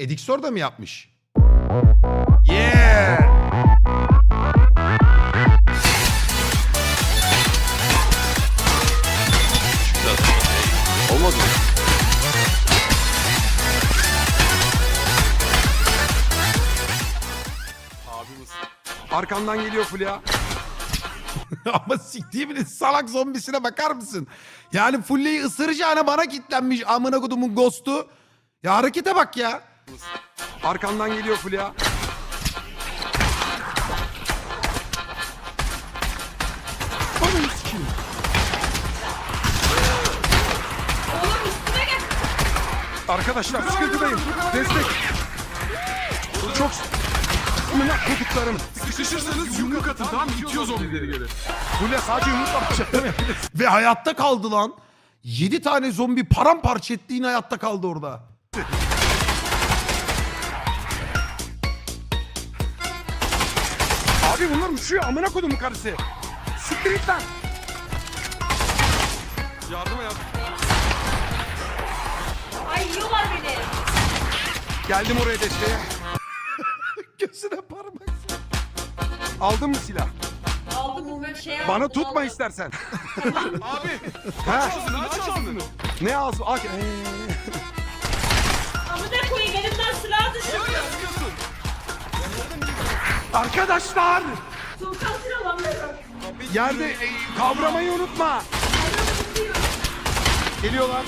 Edixor da mı yapmış? Yeah! Olmadı mı? Arkamdan geliyor Fulya. Ama siktiğimin salak zombisine bakar mısın? Yani Fulya'yı ısıracağına bana kitlenmiş amına kodumun ghost'u. Ya harekete bak ya. Arkamdan geliyor Fulya. Ananı sikeyim. Arkadaşlar sıkıntıdayım. Destek. Çok... Amına koduklarım. Sıkışırsanız yumruk atın tamam mı? İtiyor zombileri geri. Fulya sadece yumruk atacak. Ve hayatta kaldı lan. 7 tane zombi paramparça etti yine hayatta kaldı orada. Abi bunlar uçuyor amına kodumun karısı. Siktir git lan. Yardıma yardım. Ay yiyorlar beni. Geldim oraya desteğe. Gözüne parmak. Aldın mı silah? Aldım bu şey Bana aldım, tutma aldım. istersen. Abi ha? ağzını aç ağzını. Ne ağzı? Aç. Amına koyayım elimden silah düşürdü. Arkadaşlar! Sultan silah alamıyorum. Yerde e, kavramayı unutma. Geliyorlar.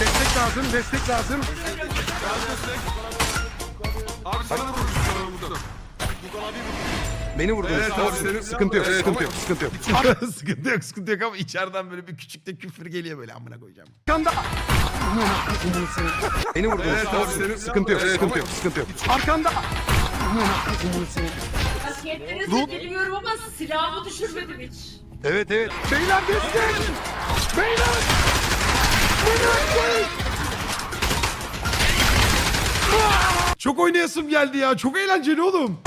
Destek lazım, destek lazım. Abi sana. Beni vurdun. Evet Tamam, senin- sıkıntı yok, Evet, sıkıntı yok, sıkıntı yok. sıkıntı yok sıkıntı yok ama içeriden böyle bir küçük de küfür geliyor böyle amına koyacağım. Arkanda. Beni vurdun. Evet Tamam, abi, senin- sıkıntı yok, sıkıntı yok, sıkıntı yok. Arkanda. Dur. biliyorum ama silahımı düşürmedim hiç. Evet, evet. Beyler destek! Beyler! Çok oynayasım geldi ya. Çok eğlenceli oğlum.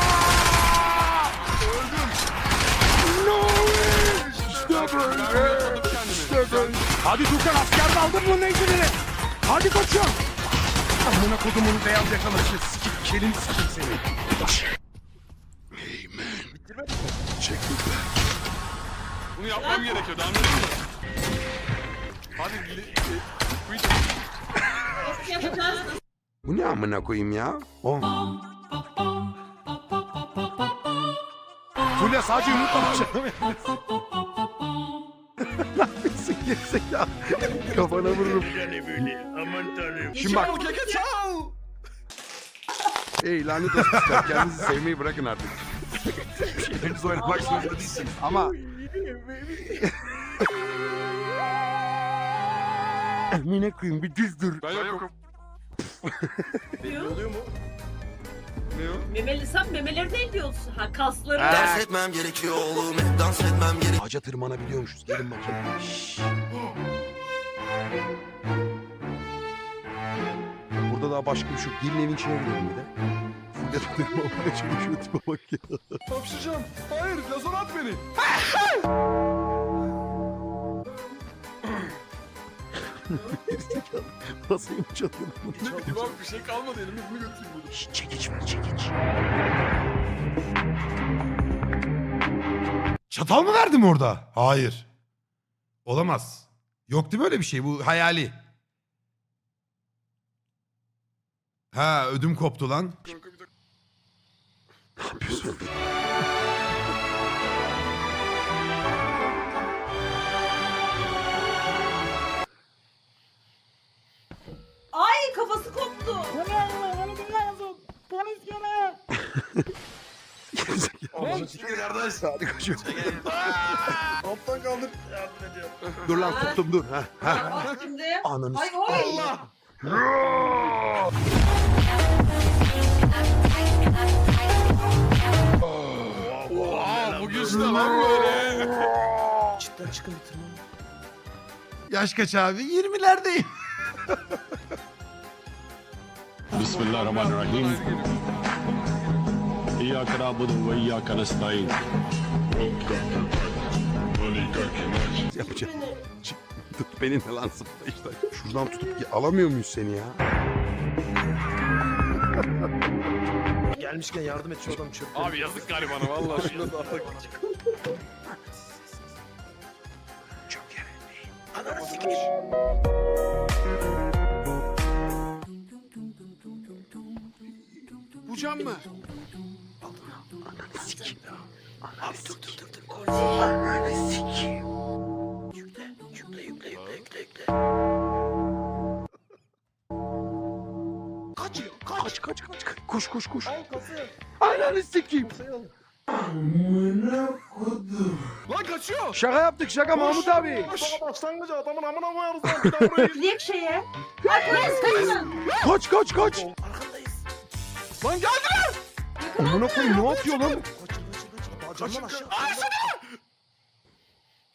No! İşte böyle. İşte böyle. Hadi Tukan asker de aldın mı neydileri? Hadi koçum. Amına kodumun beyaz yakalısı. Sikip kelin sikip seni. Bunu yapmam gerekiyordu anladın mı? Nasıl yapacağız? Bu ne amına koyayım ya? O. Fulya sadece yumrukla bakacağım. ne yapıyorsun gerizekalı? Kafana vururum. Şimdi bak. Çal keke çal. Ey lanet olsun sizler. Kendinizi sevmeyi bırakın artık. Şeyleriniz oynamak zorunda değilsiniz. Ama... Emine koyayım bir düz dur. Ben yokum. Oluyor mu? Ne o? Memeli sen memeleri değil diyorsun. Ha kasları. Dans etmem gerekiyor oğlum hep dans etmem gerek Ağaca tırmanabiliyormuşuz. Gelin bakayım. Şşş. Burada daha başka bir şey yok. Gelin evin içine girelim bir de. Fulya tırmanmaya çalışıyor tipe bak ya. Hapşıracağım. Hayır lazer at beni. Masayı mı çalıyorsun? Abi bir şey kalmadı elimde bunu götüreyim bunu. Şşş çekiç ver çekiç. Çatal mı verdim orada? Hayır. Olamaz. Yok değil mi öyle bir şey? Bu hayali. Ha ödüm koptu lan. Kanka bir dakika. Ne yapıyorsun? Koş. Hadi koşuyor. Alttan kaldır. Yardım ediyor. Dur lan tuttum dur. Ha. Ha. Şimdi. Ananı. Ay oy. Allah. Aa bu güçlü lan böyle. Cidden çıkın bitirmem. Yaş kaç abi? 20'lerdeyim. Bismillahirrahmanirrahim. İyyâke nâbudu ve iyâke nestaîn. Yapacağım. Tut beni ne lan sıfır işte. Şuradan tutup ki alamıyor muyuz seni ya? Gelmişken yardım et şu adam çöpte. Abi yazık garibana vallahi. Şuna da atak. Ananı sikir. Uçan mı? Sikeyim. Bu cam mı? Abi dur dur dur dur. Ananı sikeyim. Yükle yükle yükle yükle yükle yükle. Kaç kaç. Kaç kaç kaç. kaç. Koş koş koş. Ananı sikeyim. Lan kaçıyor. Şaka yaptık şaka Mahmut abi. Başlangıcı adamın amına koyarız lan. Bir daha buraya şeye. Polis kaçın. Kaç kaç kaç. Arkandayız. Lan geldiler. Amına koyayım ne yapıyor lan? Kaçın kaçın kaçın. Camdan aşağı.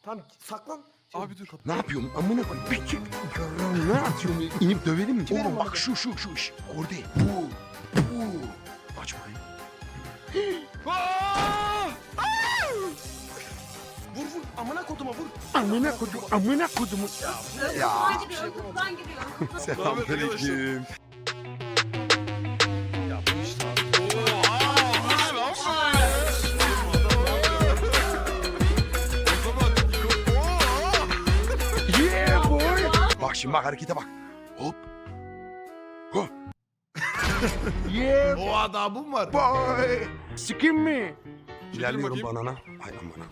Tamam saklan. Abi dur. Ne yapıyorum? Amına koyayım. Bir çık. Yarrağım ne atıyorum? İnip dövelim mi? Oğlum bak şu şu şu iş. Kordi. Bu. Bu. Aç bakayım. Aa! Vur vur amına koduma vur. Amına kodum. Amına kodumu. Kapıdan giriyor. Kapıdan giriyor. Selamünaleyküm. Şimdi bak harekete bak. Hop. Hop. yeah O adamım var. boy. Sikim mi? İlerliyorum banana. Aynen bana.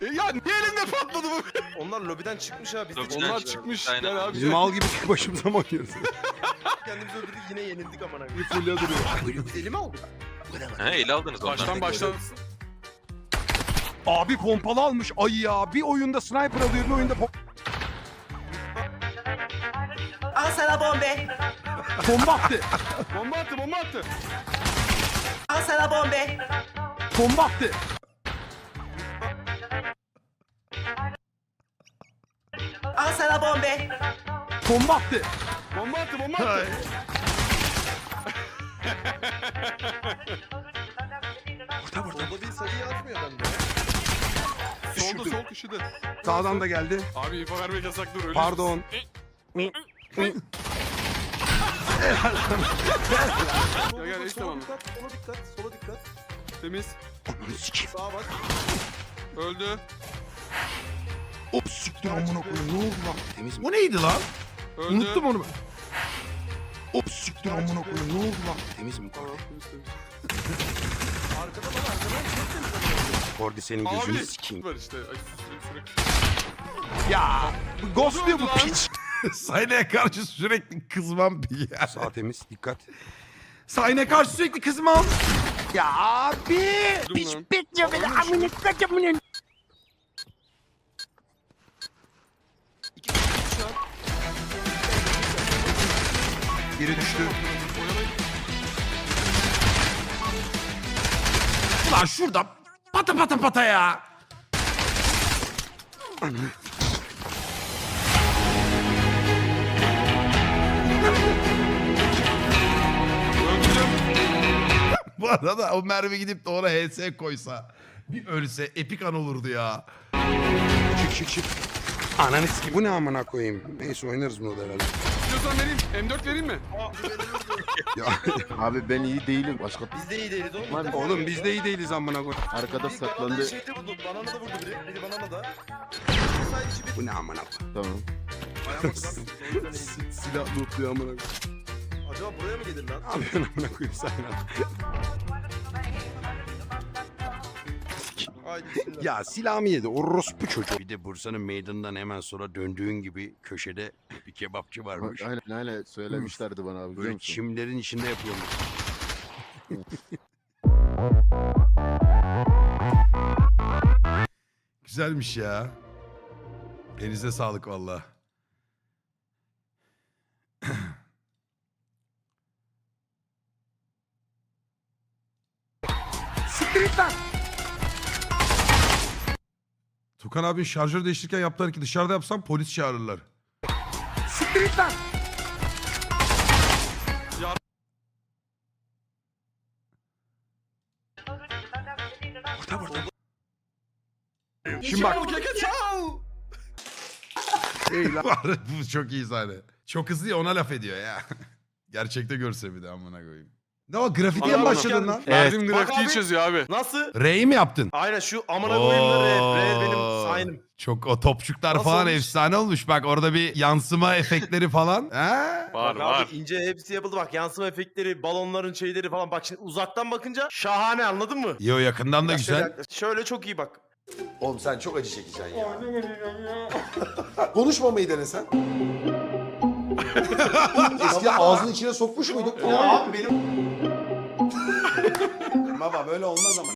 E ya niye elinde patladı bu? Onlar lobiden çıkmış biz de Onlar çıkmış. Gel abi. Biz mal gibi tek başımıza mı oynuyoruz? kendimizi öldürdük yine yenildik amına koyayım. Fulya duruyor. Biz eli mi aldık? He ele aldınız onları. Baştan baştan. Abi pompalı almış ayı ya. Bir oyunda sniper alıyor bir oyunda pom- sana bombe. bomba attı. Bomba attı bomba attı. Al sana bombe. Bomba attı. Al sana bombe. Bomba attı. Bomba attı bomba attı. Burada burada. Orada bir sayı yazmıyor bende. Solda sol köşede. Sağdan da geldi. Abi info vermek yasak dur ölürüz. Pardon. Ya gel Sola bana. dikkat, sola dikkat, sola dikkat. Temiz. Sağa bak. Öldü. Hop siktir amına koyayım. Ne oldu lan? Temiz mi? Bu neydi lan? Öldü. Unuttum onu ben. Hop siktir amına koyayım. Ne oldu lan? Temiz mi Kordi? Temiz, temiz. Arkada bak, arkadan Kordi senin Abi. gözünü sikeyim. Var işte. Ay, sürekli, sürekli. Ya ghost diyor bu piç. Sayna'ya karşı sürekli kızmam bir ya. Sağ temiz dikkat. Sayna'ya karşı sürekli kızmam. Ya abi. Lan. bekliyor beni kişi şu an. Biri düştü. Ulan şurada pata pata pata ya. Bu arada o mermi gidip de ona HS koysa bir ölse epik an olurdu ya. Çık çık çık. Ananı sikeyim. Bu ne amına koyayım? Neyse oynarız bunu da herhalde. İstiyorsan vereyim. M4 vereyim mi? Ya, Abi ben iyi değilim. Başka Biz de iyi değiliz oğlum. Lan oğlum biz de iyi değiliz amına koyayım. arkada Biri saklandı. banana şeyde vurdu. Banana da vurdu biri. Biri banana da. Bir Bu ne amına koyayım? Tamam. Silah lootluyor amına koyayım. Acaba buraya mı gelir lan? Yapıyorsun amına koyayım sen? Haydi bismillah. Ya silahımı yedi. Orospu çocuğu. Bir de Bursa'nın meydanından hemen sonra döndüğün gibi köşede bir kebapçı varmış. Aynen aynen söylemişlerdi bana abi Böyle çimlerin içinde yapıyormuş. Güzelmiş ya. Elinize sağlık valla. Lan. Tukan abi şarjör değiştirirken yaptığı hareketi dışarıda yapsam polis çağırırlar. Siktir git lan. Burada burada. Şimdi bak. Bu çok iyi sahne. Çok hızlı ya ona laf ediyor ya. Gerçekte görse bir de amına koyayım. Ne o grafitiye mi başladın lan? Verdiğim Bak grafitiyi abi. çözüyor abi. Nasıl? R'yi mi yaptın? Aynen şu amına koyayım da re, re benim Oo. signim. Çok o topçuklar Nasıl falan olmuş? efsane olmuş. Bak orada bir yansıma efektleri falan. Ha? Var Bak var. abi ince hepsi yapıldı bak yansıma efektleri, balonların şeyleri falan bak şimdi uzaktan bakınca şahane anladın mı? Yo yakından da Bak güzel. Şöyle, şöyle çok iyi bak. Oğlum sen çok acı çekeceksin ya. Konuşmamayı denesen. Eskiden ağzının içine sokmuş muyduk? Ya abi benim... Baba böyle olmaz ama.